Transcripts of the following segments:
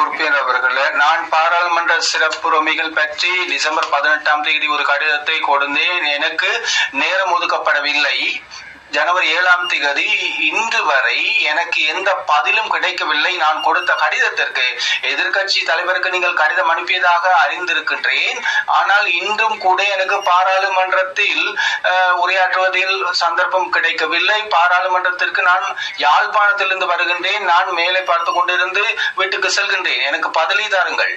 உறுப்பினர் அவர்களே நான் பாராளுமன்ற சிறப்புரிமைகள் பற்றி டிசம்பர் பதினெட்டாம் தேதி ஒரு கடிதத்தை கொடுந்தேன். எனக்கு நேரம் ஒதுக்கப்படவில்லை. ஜனவரி ஏழாம் தேதி இன்று வரை எனக்கு எந்த பதிலும் கிடைக்கவில்லை. நான் கொடுத்த கடிதத்திற்கு எதிர்க்கட்சி தலைவருக்கு நீங்கள் கடிதம் அனுப்பியதாக அறிந்திருக்கின்றேன். ஆனால் இன்றும் கூட எனக்கு பாராளுமன்றத்தில் அஹ், உரையாற்றுவதில் சந்தர்ப்பம் கிடைக்கவில்லை. பாராளுமன்றத்திற்கு நான் யாழ்ப்பாணத்திலிருந்து வருகின்றேன். நான் மேலே பார்த்து கொண்டிருந்து வீட்டுக்கு செல்கின்றேன். எனக்கு பதிலை தாருங்கள்.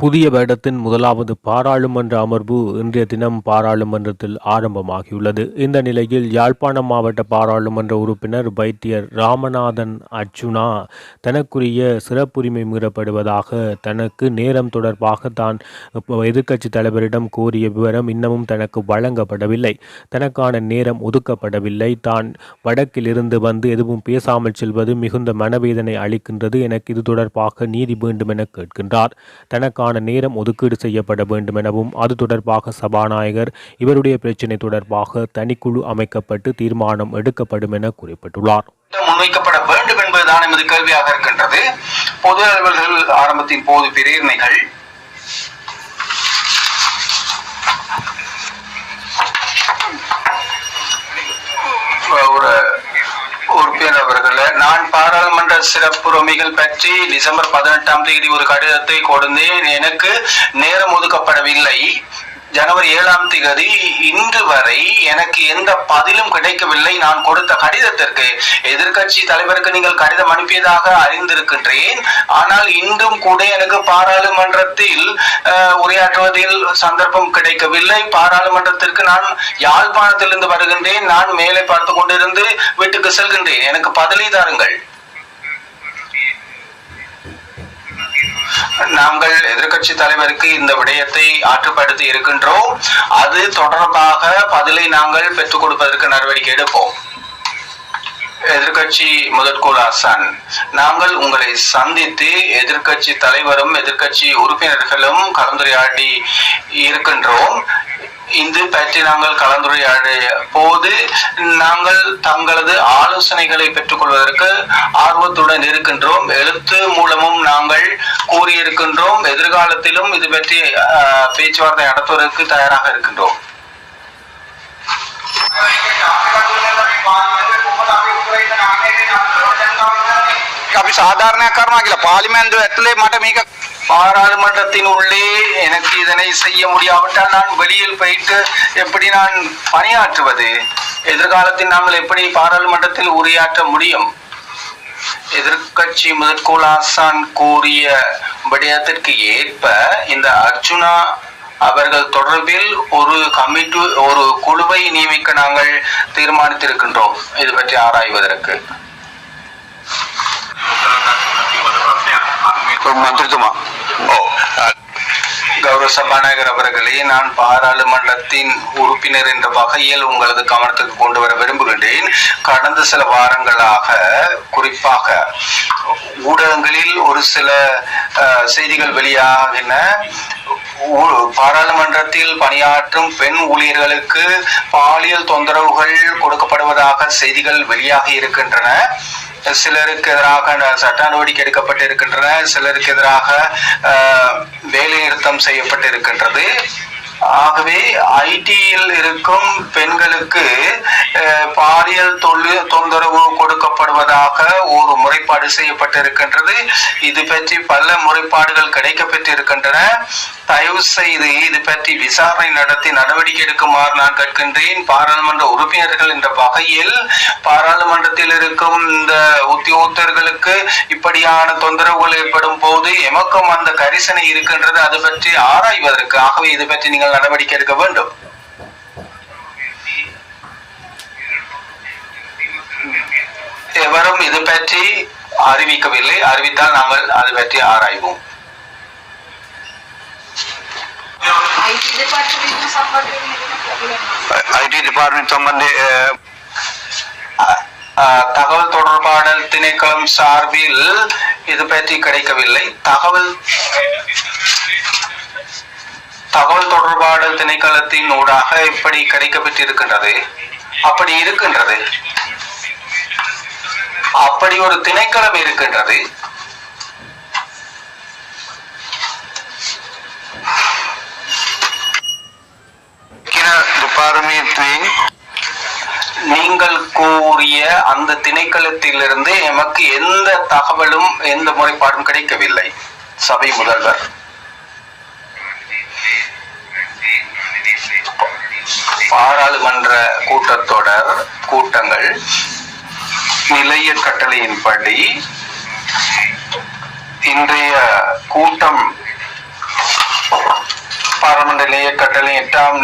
புதிய வருடத்தின் முதலாவது பாராளுமன்ற அமர்வு இன்றைய தினம் பாராளுமன்றத்தில் ஆரம்பமாகியுள்ளது. இந்த நிலையில் யாழ்ப்பாணம் மாவட்ட பாராளுமன்ற உறுப்பினர் வைத்தியர் ராமநாதன் அர்ச்சுனா தனக்குரிய சிறப்புரிமை மீறப்படுவதாக தனக்கு நேரம் தொடர்பாக தான் எதிர்க்கட்சி தலைவரிடம் கோரிய விவரம் இன்னமும் தனக்கு வழங்கப்படவில்லை. தனக்கான நேரம் ஒதுக்கப்படவில்லை. தான் வடக்கிலிருந்து வந்து எதுவும் பேசாமல் செல்வது மிகுந்த மனவேதனை அளிக்கின்றது எனக்கு இது தொடர்பாக நீதி வேண்டும் என கேட்கின்றார். தனக்கான நேரம் ஒதுக்கீடு செய்யப்பட வேண்டும் எனவும் அது தொடர்பாக சபாநாயகர் இவருடைய பிரச்சினை தொடர்பாக தனிக்குழு அமைக்கப்பட்டு தீர்மானம் எடுக்கப்படும் என குறிப்பிட்டுள்ளார் முன்வைக்கப்பட வேண்டும் என்பதுதான் எமது கேள்வியாக இருக்கின்றது. பொது அலுவல்கள் ஆரம்பத்தின் போது பிரேரணைகள். ஒரு உறுப்பினர் அவர்களே நான் பாராளுமன்ற சிறப்புரிமைகள் பற்றி டிசம்பர் பதினெட்டாம் தேதி ஒரு கடிதத்தை கொடுந்தேன். எனக்கு நேரம் ஒதுக்கப்படவில்லை. ஜனவரி ஏழாம் தேதி இன்று வரை எனக்கு எந்த பதிலும் கிடைக்கவில்லை. நான் கொடுத்த கடிதத்திற்கு எதிர்க்கட்சி தலைவருக்கு நீங்கள் கடிதம் அனுப்பியதாக அறிந்திருக்கின்றேன். ஆனால் இன்றும் கூட எனக்கு பாராளுமன்றத்தில் உரையாற்றுவதில் சந்தர்ப்பம் கிடைக்கவில்லை. பாராளுமன்றத்திற்கு நான் யாழ்ப்பாணத்திலிருந்து வருகின்றேன். நான் மேலே பார்த்து கொண்டிருந்து வீட்டுக்கு செல்கின்றேன். எனக்கு பதிலை தாருங்கள். நாங்கள் எதிர்க்கட்சி தலைவருக்கு இந்த விடயத்தை ஆற்றுப்படுத்தி இருக்கின்றோம். அது தொடர்பாக பதிலை நாங்கள் பெற்றுக் கொடுப்பதற்கு நடவடிக்கை எடுப்போம். எதிர்கட்சி முதற்கோள் ஆசான் நாங்கள் உங்களை சந்தித்து எதிர்க்கட்சி தலைவரும் எதிர்கட்சி உறுப்பினர்களும் கலந்துரையாடி இருக்கின்றோம். இது பற்றி நாங்கள் கலந்துரையாடிய போது நாங்கள் தங்களது ஆலோசனைகளை பெற்றுக்கொள்வதற்கு ஆர்வத்துடன் இருக்கின்றோம் எழுத்து மூலமும் நாங்கள் கூறியிருக்கின்றோம் எதிர்காலத்திலும் இது பற்றி அஹ், பேச்சுவார்த்தை நடத்துவதற்கு தயாராக இருக்கின்றோம் අපි සාධාරණයක් කරනවා කියලා පාර්ලිමේන්තුව ඇතුලේ මට මේක பாராளுமன்றத்தின் உள்ளே எனக்கு இதனை செய்ய முடியாவிட்டால் நான் வெளியில் போயிட்டு எப்படி நான் பணியாற்றுவது? எதிர்காலத்தில் நாங்கள் எப்படி பாராளுமன்றத்தில் உரையாற்ற முடியும்? எதிர்கட்சி முதற்கோள் ஆசான் கூறிய விடயத்திற்கு ஏற்ப இந்த அர்ஜுனா அவர்கள் தொடர்பில் ஒரு கமிட்டி ஒரு குழுவை நியமிக்க நாங்கள் தீர்மானித்திருக்கின்றோம். இது பற்றி ஆராய்வதற்கு. மந்திரித்துமா? கௌரவ சபாநாயகர் அவர்களே நான் பாராளுமன்றத்தின் உறுப்பினர் என்ற வகையில் உங்களது கவனத்துக்கு கொண்டு வர விரும்புகின்றேன். கடந்த சில வாரங்களாக குறிப்பாக ஊடகங்களில் ஒரு சில அஹ், செய்திகள் வெளியாகின. பாராளுமன்றத்தில் பணியாற்றும் பெண் ஊழியர்களுக்கு பாலியல் தொந்தரவுகள் கொடுக்கப்படுவதாக செய்திகள் வெளியாகி இருக்கின்றன. சிலருக்கு எதிராக சட்ட நடவடிக்கை எடுக்கப்பட்டிருக்கின்றன. சிலருக்கு எதிராக அஹ், வேலை நிறுத்தம் செய்யப்பட்டிருக்கின்றது. ஆகவே ஐடியில் இருக்கும் பெண்களுக்கு பாலியல் தொழில் தொந்தரவு கொடுக்கப்படுவதாக ஒரு முறைப்பாடு செய்யப்பட்டிருக்கின்றது. இது பற்றி பல முறைப்பாடுகள் கிடைக்கப்பெற்றிருக்கின்றன. தயவு செய்து இது பற்றி விசாரணை நடத்தி நடவடிக்கை எடுக்குமாறு நான் கேட்கின்றேன். பாராளுமன்ற உறுப்பினர்கள் என்ற வகையில் பாராளுமன்றத்தில் இருக்கும் இந்த உத்தியோகத்தர்களுக்கு இப்படியான தொந்தரவுகள் ஏற்படும் போது எமக்கும் அந்த கரிசனை இருக்கின்றது. அது பற்றி ஆராய்வதற்கு ஆகவே இது பற்றி நீங்கள் நடவடிக்கை எடுக்க வேண்டும். எவரும் இது பற்றி அறிவிக்கவில்லை. அறிவித்தால் நாங்கள் அது பற்றி ஆராய்வோம். ஐடி டிபார்ட்மெண்ட் சம்பந்தி தகவல் தொடர்பாடல் திணைக்களம் சார்பில் இது பற்றி கிடைக்கவில்லை. தகவல் தகவல் தொடர்பாடல் திணைக்களத்தின் ஊடாக இப்படி கிடைக்கப்பட்டிருக்கின்றது அப்படி இருக்கின்றது. அப்படி ஒரு திணைக்களம் இருக்கின்றது. அந்த திணைக்களத்திலிருந்து எமக்கு எந்த தகவலும் எந்த முறைப்பாடும் கிடைக்கவில்லை. சபை முதல்வர். பாராளுமன்ற கூட்டத்தொடர் கூட்டங்கள் நிலைய கட்டளையின்படி இன்றைய கூட்டம் பாராளுமன்ற நிலைய கட்டளை எட்டாம்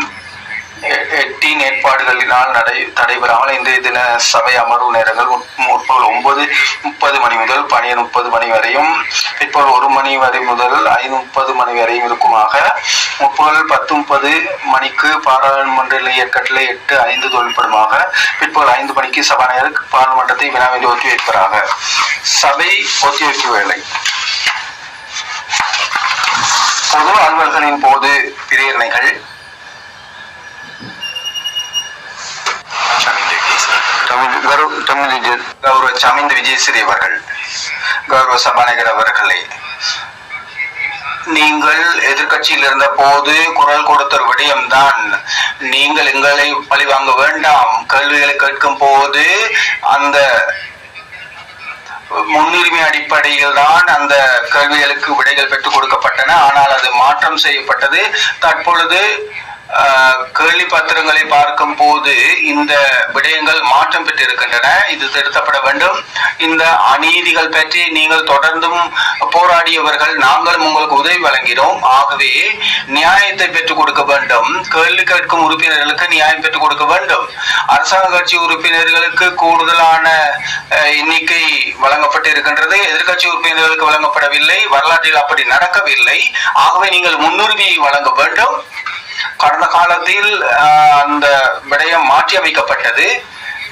எ- எட்டின் ஏற்பாடுகளினால் நடை நடைபெறாமல் இன்றைய தின சபை அமர்வு நேரங்கள் முற்பகல் ஒன்பது முப்பது மணி முதல் பனிரெண்டு முப்பது மணி வரையும் பிற்பகல் ஒரு மணி வரை முதல் ஐந்து முப்பது மணி வரையும் இருக்குமாக. முற்பகல் பத்து முப்பது மணிக்கு பாராளுமன்ற நிலைய எட்டு ஐந்து தொழில்படுமாக பிற்பகல் ஐந்து மணிக்கு சபாநாயகர் பாராளுமன்றத்தை வினாவின்றி ஒத்திவைப்பதாக சபை ஒத்திவைப்பு வேலை. பொது அலுவல்களின் போது பிரேரணைகள் கௌரவ சமிந்த விஜயஸ்ரீ அவர்கள் கௌரவ சபாநாயகர் அவர்களை நீங்கள் எதிர்கட்சியில் இருந்த போது குரல் கொடுத்த விடயம்தான் நீங்கள் எங்களை பழிவாங்க வேண்டாம். கேள்விகளை கேட்கும் போது அந்த முன்னுரிமை அடிப்படையில் தான் அந்த கேள்விகளுக்கு விடைகள் பெற்றுக் கொடுக்கப்பட்டன. ஆனால் அது மாற்றம் செய்யப்பட்டது. தற்பொழுது கேள்வி பத்திரங்களை பார்க்கும் போது இந்த விடயங்கள் மாற்றம் பெற்றிருக்கின்றன. இது திருத்தப்பட வேண்டும். இந்த அநீதிகள் பற்றி நீங்கள் தொடர்ந்தும் போராடியவர்கள் நாங்களும் உங்களுக்கு உதவி வழங்கினோம். ஆகவே நியாயத்தை பெற்றுக் கொடுக்க வேண்டும். கேள்வி கேட்கும் உறுப்பினர்களுக்கு நியாயம் பெற்றுக் கொடுக்க வேண்டும். அரசாங்க கட்சி உறுப்பினர்களுக்கு கூடுதலான அஹ், எண்ணிக்கை வழங்கப்பட்டிருக்கின்றது. எதிர்க்கட்சி உறுப்பினர்களுக்கு வழங்கப்படவில்லை. வரலாற்றில் அப்படி நடக்கவில்லை. ஆகவே நீங்கள் முன்னுரிமையை வழங்க வேண்டும். கடந்த காலத்தில் அஹ், அந்த விடயம் மாற்றி அமைக்கப்பட்டது.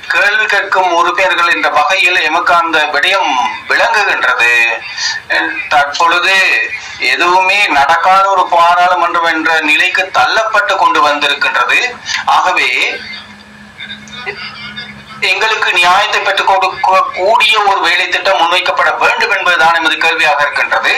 கேள்வி கேட்கும் உறுப்பினர்கள் என்ற வகையில் எமக்கு அந்த விடயம் விளங்குகின்றது. தற்பொழுது எதுவுமே நடக்காத ஒரு பாராளுமன்றம் என்ற நிலைக்கு தள்ளப்பட்டு கொண்டு வந்திருக்கின்றது. ஆகவே எங்களுக்கு நியாயத்தை பெற்றுக் கொடுக்க கூடிய ஒரு வேலை திட்டம் முன்வைக்கப்பட வேண்டும் என்பதுதான் எமது கேள்வியாக இருக்கின்றது.